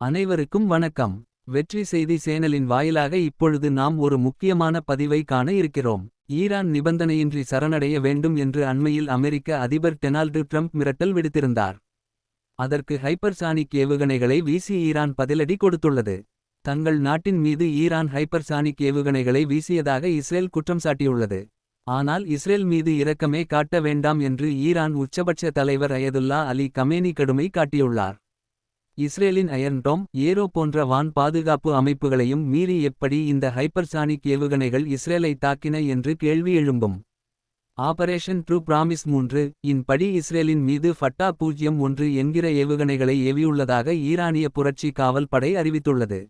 அனைவருக்கும் வணக்கம். வெற்றி செய்தி சேனலின் வாயிலாக இப்பொழுது நாம் ஒரு முக்கியமான பதிவை காண இருக்கிறோம். ஈரான் நிபந்தனையின்றி சரணடைய வேண்டும் என்று அண்மையில் அமெரிக்க அதிபர் டெனால்டு ட்ரம்ப் மிரட்டல் விடுத்திருந்தார். அதற்கு ஹைப்பர்சானிக் ஏவுகணைகளை வீசி ஈரான் பதிலடி கொடுத்துள்ளது. தங்கள் நாட்டின் மீது ஈரான் ஹைப்பர்சானிக் ஏவுகணைகளை வீசியதாக இஸ்ரேல் குற்றம் சாட்டியுள்ளது. ஆனால் இஸ்ரேல் மீது இரக்கமே காட்ட வேண்டாம் என்று ஈரான் உச்சபட்ச தலைவர் அயதுல்லா அலி கமேனி கடுமை காட்டியுள்ளார். இஸ்ரேலின் அயர்ன் டோம் ஏரோ போன்ற வான் பாதுகாப்பு அமைப்புகளையும் மீறி எப்படி இந்த ஹைப்பர்சானிக் ஏவுகணைகள் இஸ்ரேலை தாக்கின என்று கேள்வி எழும்பும். ஆபரேஷன் ட்ரூ பிராமிஸ் மூன்று இன் படி இஸ்ரேலின் மீது ஃபட்டா பூஜ்யம் ஒன்று என்கிற ஏவுகணைகளை ஏவியுள்ளதாக ஈரானிய புரட்சி காவல் படை அறிவித்துள்ளது.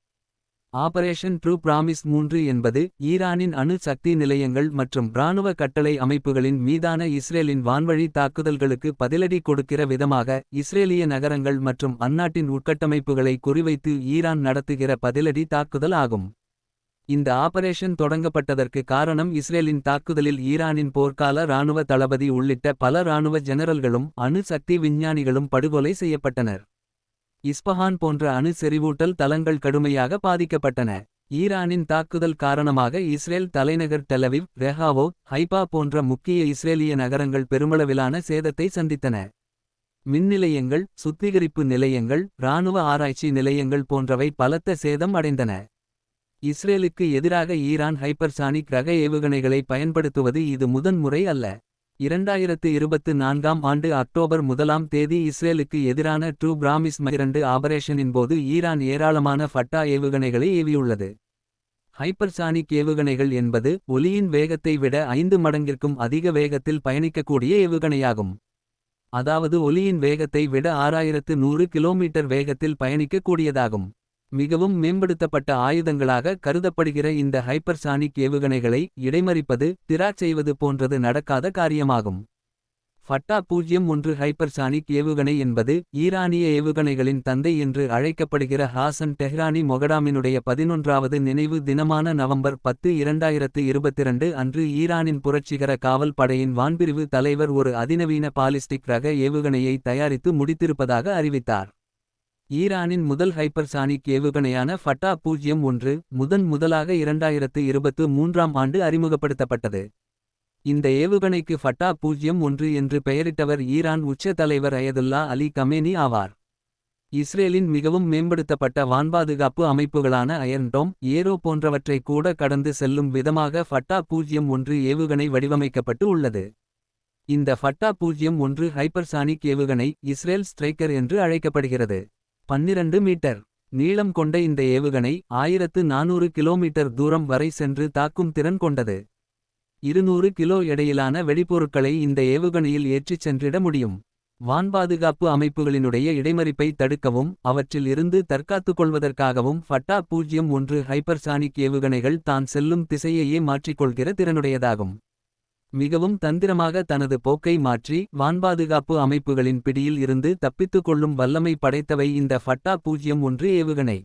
ஆபரேஷன் ட்ரூ பிராமிஸ் மூன்று என்பது ஈரானின் அணு சக்தி நிலையங்கள் மற்றும் இராணுவ கட்டளை அமைப்புகளின் மீதான இஸ்ரேலின் வான்வழி தாக்குதல்களுக்கு பதிலடி கொடுக்கிற விதமாக இஸ்ரேலிய நகரங்கள் மற்றும் அந்நாட்டின் உட்கட்டமைப்புகளை குறிவைத்து ஈரான் நடத்துகிற பதிலடி தாக்குதல் ஆகும். இந்த ஆபரேஷன் தொடங்கப்பட்டதற்கு காரணம் இஸ்ரேலின் தாக்குதலில் ஈரானின் போர்க்கால இராணுவ தளபதி உள்ளிட்ட பல இராணுவ ஜெனரல்களும் அணு சக்தி விஞ்ஞானிகளும் படுகொலை செய்யப்பட்டனர். இஸ்பஹான் போன்ற அணு செறிவூட்டல் தளங்கள் கடுமையாக பாதிக்கப்பட்டன. ஈரானின் தாக்குதல் காரணமாக இஸ்ரேல் தலைநகர் டெலவிவ் ரெஹாவோ ஹைபா போன்ற முக்கிய இஸ்ரேலிய நகரங்கள் பெருமளவிலான சேதத்தை சந்தித்தன. மின்நிலையங்கள் சுத்திகரிப்பு நிலையங்கள் இராணுவ ஆராய்ச்சி நிலையங்கள் போன்றவை பலத்த சேதம் அடைந்தன. இஸ்ரேலுக்கு எதிராக ஈரான் ஹைப்பர்சானிக் ரக ஏவுகணைகளை பயன்படுத்துவது இது முதன்முறை அல்ல. இரண்டாயிரத்து இருபத்து நான்காம் ஆண்டு அக்டோபர் முதலாம் தேதி இஸ்ரேலுக்கு எதிரான ட்ரூ பிராமிஸ் இரண்டு ஆபரேஷனின் போது ஈரான் ஏராளமான ஃபட்டா ஏவுகணைகளை ஏவியுள்ளது. ஹைப்பர்சானிக் ஏவுகணைகள் என்பது ஒலியின் வேகத்தை விட ஐந்து மடங்கிற்கும் அதிக வேகத்தில் பயணிக்கக்கூடிய ஏவுகணையாகும். அதாவது ஒலியின் வேகத்தை விட ஆறாயிரத்து நூறு கிலோமீட்டர் வேகத்தில் பயணிக்கக்கூடியதாகும். மிகவும் மேம்படுத்தப்பட்ட ஆயுதங்களாக கருதப்படுகிற இந்த ஹைப்பர்சானிக் ஏவுகணைகளை இடைமறிப்பது திராட் செய்வது போன்றது நடக்காத காரியமாகும். ஃபட்டா பூஜ்யம் ஒன்று ஹைப்பர்சானிக் ஏவுகணை என்பது ஈரானிய ஏவுகணைகளின் தந்தை என்று அழைக்கப்படுகிற ஹாசன் டெஹ்ரானி மொகடாமினுடைய பதினொன்றாவது நினைவு தினமான நவம்பர் பத்து இரண்டாயிரத்து இருபத்திரண்டு அன்று ஈரானின் புரட்சிகர காவல் படையின் வான்பிரிவு தலைவர் ஒரு அதிநவீன பாலிஸ்டிக் ரக ஏவுகணையை தயாரித்து முடித்திருப்பதாக அறிவித்தார். ஈரானின் முதல் ஹைப்பர்சானிக் ஏவுகணையான ஃபட்டா பூஜ்யம் ஒன்று முதன் முதலாக இரண்டாயிரத்து இருபத்து மூன்றாம் ஆண்டு அறிமுகப்படுத்தப்பட்டது. இந்த ஏவுகணைக்கு ஃபட்டா பூஜ்யம் ஒன்று என்று பெயரிட்டவர் ஈரான் உச்ச தலைவர் அயதுல்லா அலி கமேனி ஆவார். இஸ்ரேலின் மிகவும் மேம்படுத்தப்பட்ட வான்பாதுகாப்பு அமைப்புகளான அயர்ன்டோம் ஏரோ போன்றவற்றை கூட கடந்து செல்லும் விதமாக ஃபட்டா பூஜ்யம் ஒன்று ஏவுகணை வடிவமைக்கப்பட்டு உள்ளது. இந்த ஃபட்டா பூஜ்யம் ஒன்று ஹைப்பர்சானிக் ஏவுகணை இஸ்ரேல் ஸ்ட்ரைக்கர் என்று அழைக்கப்படுகிறது. பன்னிரண்டு மீட்டர். நீளம் கொண்ட இந்த ஏவுகணை ஆயிரத்து நானூறு கிலோமீட்டர் தூரம் வரை சென்று தாக்கும் திறன் கொண்டது. இருநூறு கிலோ எடையிலான வெடிப்பொருட்களை இந்த ஏவுகணையில் ஏற்றிச் சென்றிட முடியும். வான் பாதுகாப்பு அமைப்புகளினுடைய இடைமறிப்பை தடுக்கவும் அவற்றில் இருந்து தற்காத்துக் கொள்வதற்காகவும் ஃபட்டா பூஜ்யம் ஒன்று ஹைப்பர்சானிக் ஏவுகணைகள் தான் செல்லும் திசையையே மாற்றிக்கொள்கிற திறனுடையதாகும். மிகவும் தந்திரமாக தனது போக்கை மாற்றி வான்பாதுகாப்பு அமைப்புகளின் பிடியில் இருந்து தப்பித்துக் கொள்ளும் வல்லமை படைத்தவை இந்த ஃபட்டா பூஜ்யம் ஒன்று ஏவுகணை.